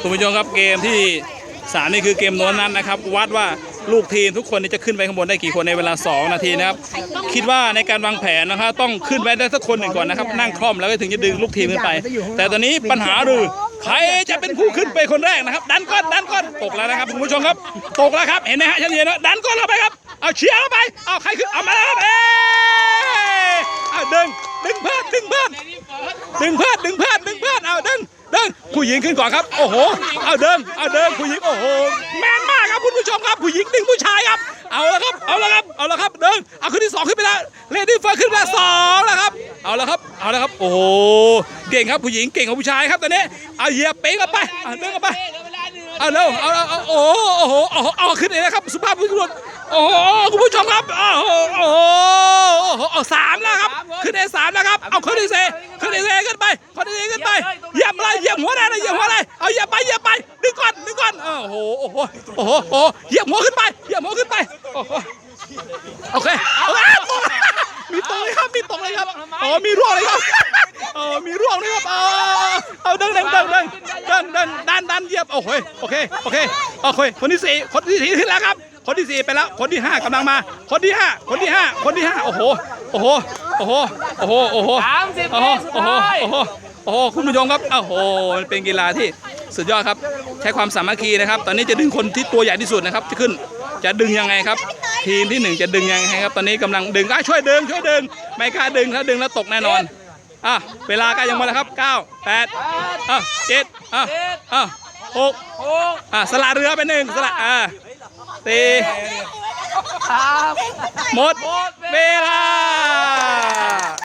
คุณผู้ชมครับเกมที่สามนี่คือเกมโน้นนั้นนะครับวัดว่าลูกทีมทุกคนนี่จะขึ้นไปข้างบนได้กี่คนในเวลา 2 นาทีนะครับคิดว่าในการวางแผนนะครับต้องขึ้นไปได้สักคนหนึ่งก่อนนะครับนั่งคล่อมแล้วก็ถึงจะดึงลูกทีมขึ้นไป แต่ตอนนี้ปัญหาคือใครจะเป็นผู้ขึ้นไปคนแรกนะครับ ดันก้อนดันก้อนตกแล้วนะครับคุณผู้ชมครับ ตกแล้วครับเห็นไหมฮะชัดเจนนะดันก้อนเข้าไปครับเอาเชียร์เข้าไปเอาใครขึ้นเอามาแล้วครับเอ้ยเอาดึงดึงเพื่อนดึงเพื่อนดึงเพื่อนดึงเพื่อนดึงเพื่อนเอาด ผู้หญิงขึ้นก่อนครับ โอ้โห เอาเดินเอาเดินผู้หญิง โอ้โห แมนมากครับคุณผู้ชมครับ ผู้หญิงดึงผู้ชายครับ เอาละครับ เอาละครับ เอาละครับ เดิน เอาขึ้นที่สองขึ้นไปแล้วเลดี้เฟิร์ขึ้นมาสองแล้วครับ เอาละครับ เอาละครับ โอ้โห เก่งครับผู้หญิงเก่งกว่าผู้ชายครับตอนนี้ เอาเหยียบเป๊กเข้าไปเอาเดินเข้าไป เอาเร็วเอาเอาเอาโอ้โหโอ้โหเอาขึ้นเลยนะครับ สุภาพบุรุษโอ้โห คุณผู้ชมครับ โอ้โหโอ้โหสามแล้วครับ ขึ้นได้สามแล้วครับ เอาขึ้นที่สี่ขึ้นที่สี่ขึ้นไปขึ้น โอ้โห โอ้โห โอ้โหเหยียบหัวขึ้นไป เหยียบหัวขึ้นไป โอเคโอเคมีตรงเลยครับ มีตรงเลยครับ อ๋อ มีร่วงเลยครับอ๋อมีร่วงเลยครับ เอาเอาเดินเดินเดินเดินเดินเดินดันดันเหยียบ โอ้โหโอเค โอเค โอเค คนที่สี่คนที่สี่ขึ้นแล้วครับ คนที่สี่ไปแล้ว คนที่ห้ากำลังมา คนที่ห้าคนที่ห้าคนที่ห้าโอ้โห โอ้โห โอ้โห โอ้โห โอ้โหสามสิบโอ้โหวิสุดโอ้โหท้ายโอ้โห โอ้โห คุณผู้ชมครับ โอ้โหมันเป็นกีฬาที่ สุดยอดครับ ใช้ความสามัคคีนะครับ ตอนนี้จะดึงคนที่ตัวใหญ่ที่สุดนะครับจะขึ้นจะดึงยังไงครับ ทีมที่หนึ่งจะดึงยังไงครับ ตอนนี้กำลังดึงอะช่วยดึงช่วยดึง ไม่กล้าดึงถ้าดึงแล้วตกแน่นอนอะเวลาใกล้ยังหมดแล้วครับเก้าแปดอะเจ็ดอะอะหกหกอะสละเรือไปหนึ่งสละอะสี่สามหมดเวลา